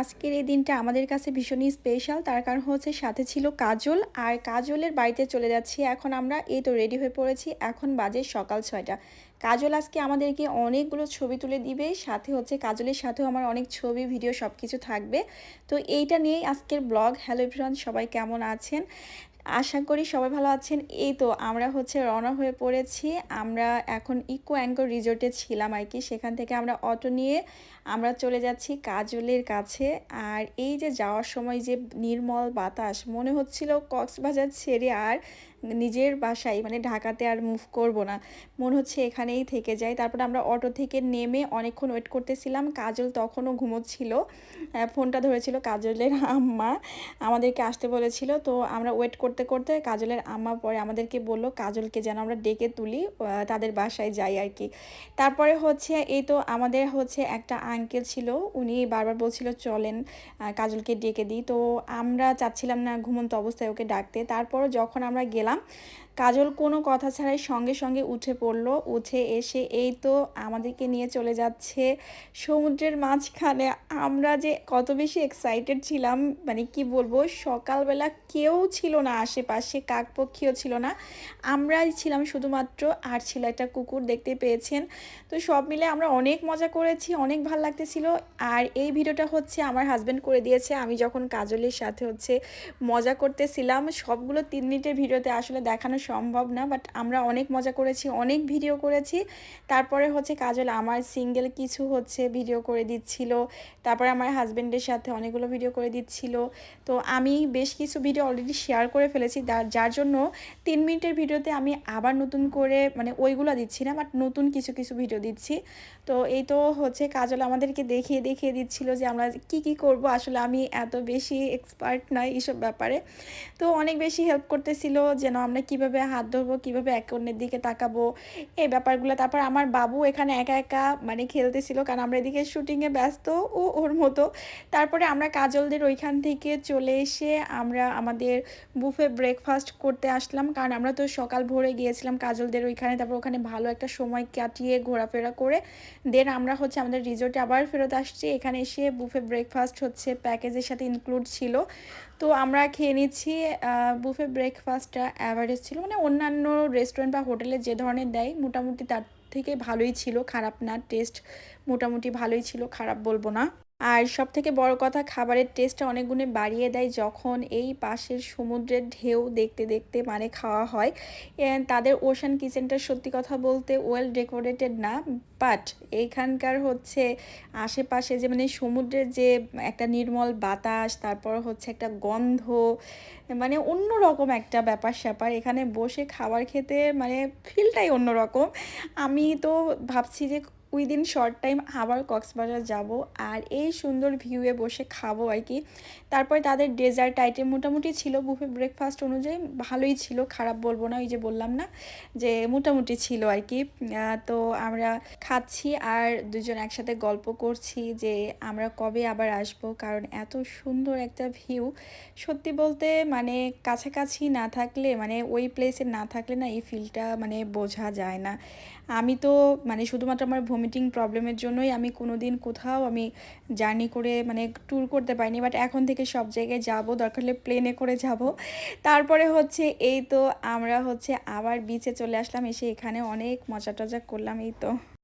আজকের এই দিনটা আমাদের কাছে ভীষণই স্পেশাল তার কারণ হচ্ছে সাথে ছিল কাজল, আর কাজলের বাড়িতে চলে যাচ্ছি। এখন আমরা এই তো রেডি হয়ে পড়েছি। এখন বাজে সকাল ছয়টা। কাজল আজকে আমাদেরকে অনেকগুলো ছবি তুলে দিবে। সাথে হচ্ছে কাজলের সাথেও আমার অনেক ছবি ভিডিও সব কিছু থাকবে। তো এইটা নিয়েই আজকের ব্লগ হ্যালো এভরিওয়ান সবাই কেমন আছেন? আশা করি সবাই ভালো আছেন। এই তো আমরা হচ্ছে রওনা হয়ে পড়েছি। আমরা এখন ইকো অ্যাঙ্গো রিজোর্টে ছিলাম আর কি। সেখান থেকে আমরা অটো নিয়ে আমরা চলে যাচ্ছি কাজলের কাছে। আর এই যে যাওয়ার সময় যে নির্মল বাতাস, মনে হচ্ছিল কক্সবাজার ছেড়ে আর নিজের বাসায় মানে ঢাকাতে আর মুভ করব না। মনে হচ্ছে এখানেই থেকে যাই তারপরে আমরা অটো থেকে নেমে অনেকক্ষণ ওয়েট করতেছিলাম। কাজল তখনও ঘুমোচ্ছিল। ফোনটা ধরেছিল কাজলের আম্মা। আমাদেরকে আসতে বলেছিল। তো আমরা ওয়েট করতে করতে কাজলের আম্মা পরে আমাদেরকে বলল, কাজলকে যেন আমরা ডেকে তুলি তাদের বাসায় যাই আর কি। তারপরে হচ্ছে, এই তো আমাদের হচ্ছে একটা আঙ্কেল ছিল। উনি বারবার বলছিল, চলেন কাজলকে ডেকে দিই। তো আমরা চাচ্ছিলাম না ঘুমন্ত অবস্থায় ওকে ডাকতে। তারপর যখন আমরা গেলাম গেলাম কাজল কোনো কথা ছাড়াই সঙ্গে সঙ্গে উঠে পড়ল, উঠে এসে এই তো আমাদেরকে নিয়ে চলে যাচ্ছে সমুদ্রের মাঝখানে। আমরা যে কত বেশি এক্সাইটেড ছিলাম মানে কি বলব, সকালবেলা কেউ ছিল না আশেপাশে, কাকপক্ষীও ছিল না। আমরাই ছিলাম শুধুমাত্র আর ছিল একটা কুকুর দেখতে পেয়েছেন। তো সব মিলে আমরা অনেক মজা করেছি, অনেক ভালো লাগতেছিল। আর এই ভিডিওটা হচ্ছে আমার হাজব্যান্ড করে দিয়েছে। আমি যখন কাজলের সাথে হচ্ছে মজা করতেছিলাম, সবগুলো তিন মিনিটের ভিডিওতে আসলে দেখানো সম্ভব না বাট আমরা অনেক মজা করেছি, অনেক ভিডিও করেছি। তারপরে হচ্ছে কাজল আমার সিঙ্গেল কিছু হচ্ছে ভিডিও করে দিচ্ছিল। তারপরে আমার হাজব্যান্ডের সাথে অনেকগুলো ভিডিও করে দিচ্ছিল। তো আমি বেশ কিছু ভিডিও অলরেডি শেয়ার করে ফেলেছি। যার জন্য তিন মিনিটের ভিডিওতে আমি আবার নতুন করে মানে ওইগুলো দিচ্ছি না বাট নতুন কিছু কিছু ভিডিও দিচ্ছি। তো এই তো হচ্ছে কাজল আমাদেরকে দেখিয়ে দেখিয়ে দিচ্ছিল যে আমরা কি কি করব। আসলে আমি এত বেশি এক্সপার্ট নয় এইসব ব্যাপারে। তো অনেক বেশি হেল্প করতেছিল যেন আমরা কীভাবে হাত ধরবো, কীভাবে এক অন্যের দিকে তাকাবো, এই ব্যাপারগুলো। তারপর আমার বাবু এখানে একা একা মানে খেলতেছিল, কারণ আমরা এদিকে শুটিংয়ে ব্যস্ত ও ওর মতো। তারপরে আমরা কাজলদের ওইখান থেকে চলে এসে আমরা আমাদের বুফে ব্রেকফাস্ট করতে আসলাম, কারণ আমরা তো সকাল ভোরে গিয়েছিলাম কাজলদের ওইখানে। তারপর ওখানে ভালো একটা সময় কাটিয়ে ঘোরাফেরা করে দেন আমরা হচ্ছে আমাদের রিসোর্টে আবার ফেরত আসছি। এখানে এসে বুফে ব্রেকফাস্ট হচ্ছে প্যাকেজের সাথে ইনক্লুড ছিল। তো আমরা খেয়ে নিচ্ছি বুফে ব্রেকফাস্টটা অ্যাভারেজ ছিল মানে অন্যান্য রেস্টুরেন্ট বা হোটেলে যে ধরনের দেয়, মোটামুটি তার থেকে ভালোই ছিল। খারাপ না টেস্ট মোটামুটি ভালোই ছিল, খারাপ বলব না। আর সব থেকে বড় কথা, খাবারের টেস্টটা অনেক গুণে বাড়িয়ে দেয় যখন এই পাশের সমুদ্রের ঢেউ দেখতে দেখতে মানে খাওয়া হয়। তাদের ওশান কিচেনটা সত্যি কথা বলতে ওয়েল ডেকোরেটেড না বাট এইখানকার হচ্ছে আশেপাশে যে মানে সমুদ্রের যে একটা নির্মল বাতাস, তারপর হচ্ছে একটা গন্ধ মানে অন্য রকম একটা ব্যাপার স্যাপার। এখানে বসে খাবার খেতে মানে ফিলটাই অন্যরকম। আমি তো ভাবছি যে উইদিন শর্ট টাইম আবার কক্সবাজার যাব আর এই সুন্দর ভিউয়ে বসে খাব আর কি। তারপরে তাদের ডেজার্ট আইটেম মোটামুটি ছিল, বুফে ব্রেকফাস্ট অনুযায়ী ভালোই ছিল, খারাপ বলব না, ওই যে বললাম না যে মোটামুটি ছিল আর কি। তো আমরা খাচ্ছি আর দুজন একসাথে গল্প করছি যে আমরা কবে আবার আসব, কারণ এত সুন্দর একটা ভিউ। সত্যি বলতে মানে কাছাকাছি না থাকলে মানে ওই প্লেসে না থাকলে না এই ফিলটা মানে বোঝা যায় না। আমি তো মানে শুধুমাত্র আমার ভমিটিং প্রবলেমের জন্যই আমি কোনো দিন কোথাও আমি জার্নি করে মানে ট্যুর করতে পারিনি বাট এখন থেকে সব জায়গায় যাব, দরকার হলে প্লেনে করে যাব। তারপরে হচ্ছে এই তো আমরা হচ্ছে আবার বিচে চলে আসলাম, এসে এখানে অনেক মজা টজা করলাম, এই তো।